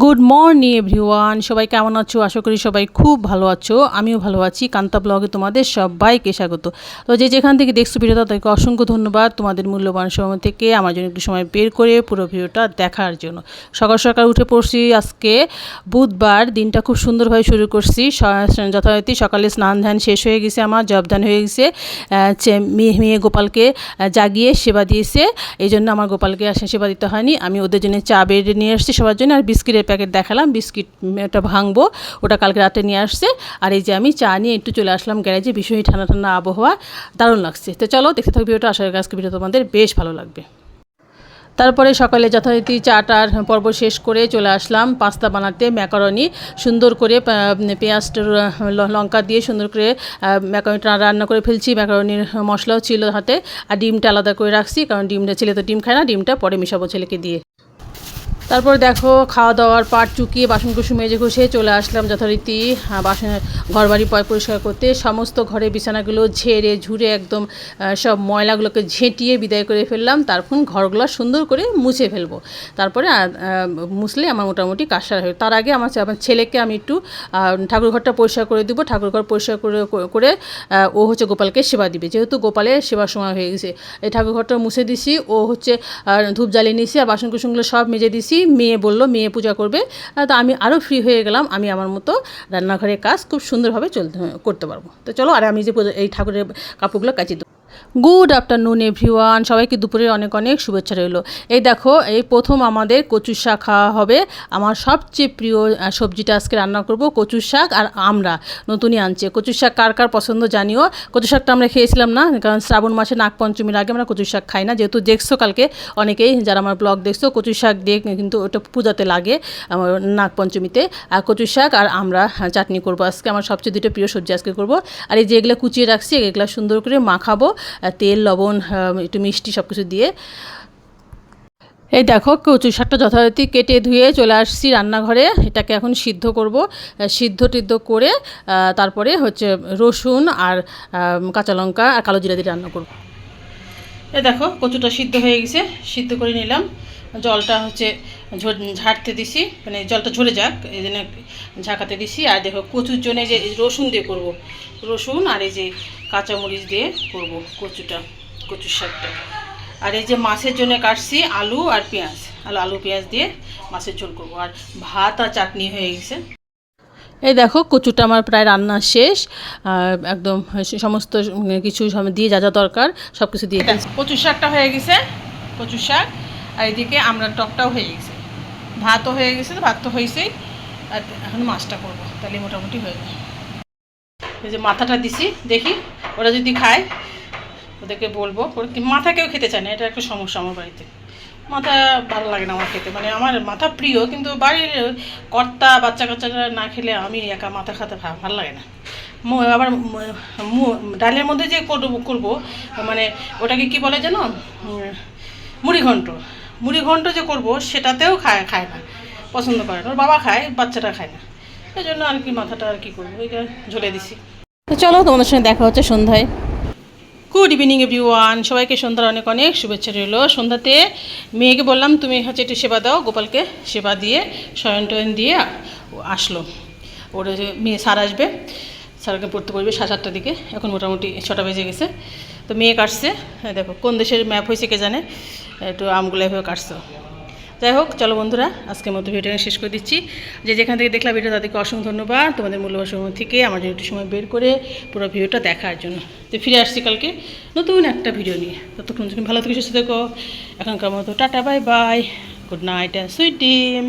Good morning everyone সবাই কেমন আছো? আশা করি সবাই খুব ভালো আছো। আমিও ভালো আছি। কান্তা ব্লগে তোমাদের সবাইকে স্বাগত। তো যে যেখান থেকে দেখছ ভিডিওটা, তাদেরকে অসংখ্য ধন্যবাদ তোমাদের মূল্যবান সময় থেকে আমার জন্য একটু সময় বের করে পুরো ভিডিওটা দেখার জন্য। সকাল সকাল উঠে পড়ছি আজকে। বুধবার দিনটা খুব সুন্দরভাবে শুরু করছি। যথারীতি সকালে স্নান ধ্যান শেষ হয়ে গেছে আমার, জব ধ্যান হয়ে গেছে। মেয়ে মেয়ে গোপালকে জাগিয়ে সেবা দিয়েছে। এই জন্য আমার গোপালকে সেবা দিতে হয়নি। আমি ওদের জন্য চা বেড়ে নিয়ে আসছি সবার জন্য আর বিস্কিটের প্যাকেট দেখালাম বিস্কিট ওটা ভাঙবো ওটা কালকে রাতে নিয়ে আসছে। আর এই যে আমি চা নিয়ে একটু চলে আসলাম গ্যারেজে ভীষণই ঠান্ডা ঠান্ডা আবহাওয়া দারুণ লাগছে। তো চলো দেখতে থাকবে ওটা আশা করি আজকে ভিডিও তোমাদের বেশ ভালো লাগবে। তারপরে সকালে যথারীতি চাটার পর্ব শেষ করে চলে আসলাম পাস্তা বানাতে ম্যাকারনি সুন্দর করে আহ, পেঁয়াজটা লঙ্কা দিয়ে সুন্দর করে ম্যাকারনিটা রান্না করে ফেলছি। ম্যাকারনির মশলাও ছিল হাতে আর ডিমটা আলাদা করে রাখছি কারণ ডিমটা ছেলে তো ডিম খায় না ডিমটা পরে মিশাবো ছেলেকে দিয়ে। তারপর দেখো খাওয়া দাওয়ার পাট চুকিয়ে বাসন কুসুম মেজে ঘষে চলে আসলাম যথারীতি বাসন ঘর বাড়ি পয় পরিষ্কার করতে। সমস্ত ঘরে বিছানাগুলো ঝেড়ে ঝুড়ে একদম সব ময়লাগুলোকে ঝেঁটিয়ে বিদায় করে ফেললাম। তারপর ঘরগুলো সুন্দর করে মুছে ফেলব। তারপরে মুছলে আমার মোটামুটি কাজ সারা হয়ে তার আগে আমার আমার ছেলেকে আমি একটু ঠাকুরঘরটা পরিষ্কার করে দিব। ঠাকুরঘর পরিষ্কার করে করে ও হচ্ছে গোপালকে সেবা দিবে। যেহেতু গোপালের সেবার সময় হয়ে গেছে, এই ঠাকুরঘরটা মুছে দিছি। ও হচ্ছে ধূপ জ্বালিয়ে নিছি আর বাসন কুসনগুলো সব মেজে দিছি। মেয়ে বলল, মেয়ে পূজা করবে। তো আমি আরও ফ্রি হয়ে গেলাম, আমি আমার মতো রান্নাঘরের কাজ খুব সুন্দরভাবে চলতে, করতে পারব। তো চলো, আর আমি যে এই ঠাকুরের কাপড়গুলো কাচি দেবো গুড আফটারনুন এভরিওয়ান সবাইকে দুপুরে অনেক অনেক শুভেচ্ছা রইল। এই দেখো এই প্রথম আমাদের কচুর শাক খাওয়া হবে। আমার সবচেয়ে প্রিয় সবজিটা আজকে রান্না করব কচুর শাক আর আমরা নতুনই আনছে। কচুর শাক কার কার পছন্দ জানিও। কচুর শাকটা আমরা খেয়েছিলাম না কারণ শ্রাবণ মাসে নাগ পঞ্চমীর আগে আমরা কচুর শাক খাই না। যেহেতু দেখছ কালকে অনেকেই যারা আমার ব্লগ দেখছ কচুর শাক দিয়ে কিন্তু ওটা পূজাতে লাগে আমার নাগ পঞ্চমীতে আর কচুর শাক আর আমরা হ্যাঁ, চাটনি করব। আজকে আমার সবচেয়ে দুটো প্রিয় সবজি আজকে করব। আর এই যে এগুলো কুচিয়ে রাখছি এগুলো সুন্দর করে মাখাবো। তেল, লবণ একটু মিষ্টি সব কিছু দিয়ে। এই দেখো কচু শাকটা যথারীতি কেটে ধুয়ে চলে আসছি রান্নাঘরে। এটাকে এখন সিদ্ধ করব। সিদ্ধ টিদ্ধ করে তারপরে হচ্ছে রসুন আর কাঁচা লঙ্কা আর কালো জিরা দিয়ে রান্না করব। এই দেখো, কচুটা সিদ্ধ হয়ে গেছে। সিদ্ধ করে নিলাম। জলটা হচ্ছে ঝাড়তে দিছি মানে জলটা ঝরে যাক, এই জন্য ঝাঁকাতে দিছি। আর দেখো, কচুর জন্য যে রসুন দিয়ে করব। রসুন আর এই যে কাঁচামরিচ দিয়ে করব কচুটা, কচুর শাকটা। আর এই যে মাছের জন্য কাটছি আলু আর পেঁয়াজ। আলু আলু, পেঁয়াজ দিয়ে মাছের ঝোল করব। আর ভাত আর চাটনি হয়ে গেছে। এই দেখো, কচুটা আমার প্রায় রান্না শেষ। একদম সমস্ত কিছু দিয়ে যা যা দরকার সব কিছু দিয়ে। কচুর শাকটা হয়ে গেছে। কচুর শাক। আর এদিকে আমরা টকটাও হয়ে গেছে। ভাতও হয়ে গেছে ভাত তো হয়েছেই। আর এখন মাছটা করব তাহলে মোটামুটি হয়ে যাবে। এই যে মাথাটা দিছি দেখি ওরা যদি খায় ওদেরকে বলব। মাথা কেউ খেতে চায় না এটা একটা সমস্যা আমার বাড়িতে। মাথা ভালো লাগে না আমার খেতে। মানে আমার মাথা প্রিয় কিন্তু বাড়ির কর্তা বাচ্চা কাচ্চারা না খেলে আমি একা মাথা খেতে ভালো লাগে না। আবার ডালের মধ্যে যে করব করব মানে ওটাকে কি বলে যেন? উম, মুড়ি ঘন্ট যে করব, সেটাতেও খায় খায় না। পছন্দ করে না। ওর বাবা খায়, বাচ্চাটা খায় না। এই জন্য আর কি মাথাটা আর কি করব, ওইটা ঝুলে দিছি। তো চলো, তোমাদের সঙ্গে দেখা হচ্ছে সন্ধ্যায়। গুড ইভিনিং এভরিওয়ান সবাইকে সন্ধ্যার অনেক অনেক শুভেচ্ছা রইল। সন্ধ্যাতে মেয়েকে বললাম, তুমি হচ্ছে একটু সেবা দাও। গোপালকে সেবা দিয়ে, শয়ন টয়ন দিয়ে আসলো। ওর মেয়ে স্যার আসবে। স্যারকে পড়তে পড়বে সাড়ে সাতটার দিকে। এখন মোটামুটি ছটা বেজে গেছে। তো মেয়ে কাটছে। দেখো, কোন দেশের ম্যাপ হয়েছে কে জানে? একটু আমগুলো এভাবে কাটছো। যাই হোক, চলো বন্ধুরা আজকের মতো ভিডিওটা শেষ করে দিচ্ছি। যে যেখান থেকে দেখলাম ভিডিও তাদেরকে অসংখ্য ধন্যবাদ। তোমাদের মূল্যবান সময় থেকে আমার জন্য একটু সময় বের করে পুরো ভিডিওটা দেখার জন্য। তো ফিরে আসছি কালকে নতুন একটা ভিডিও নিয়ে। ততক্ষণ তুমি ভালো থেকে, সুস্থ থেকো। এখনকার মতো tata, bye bye. Good night sweet dream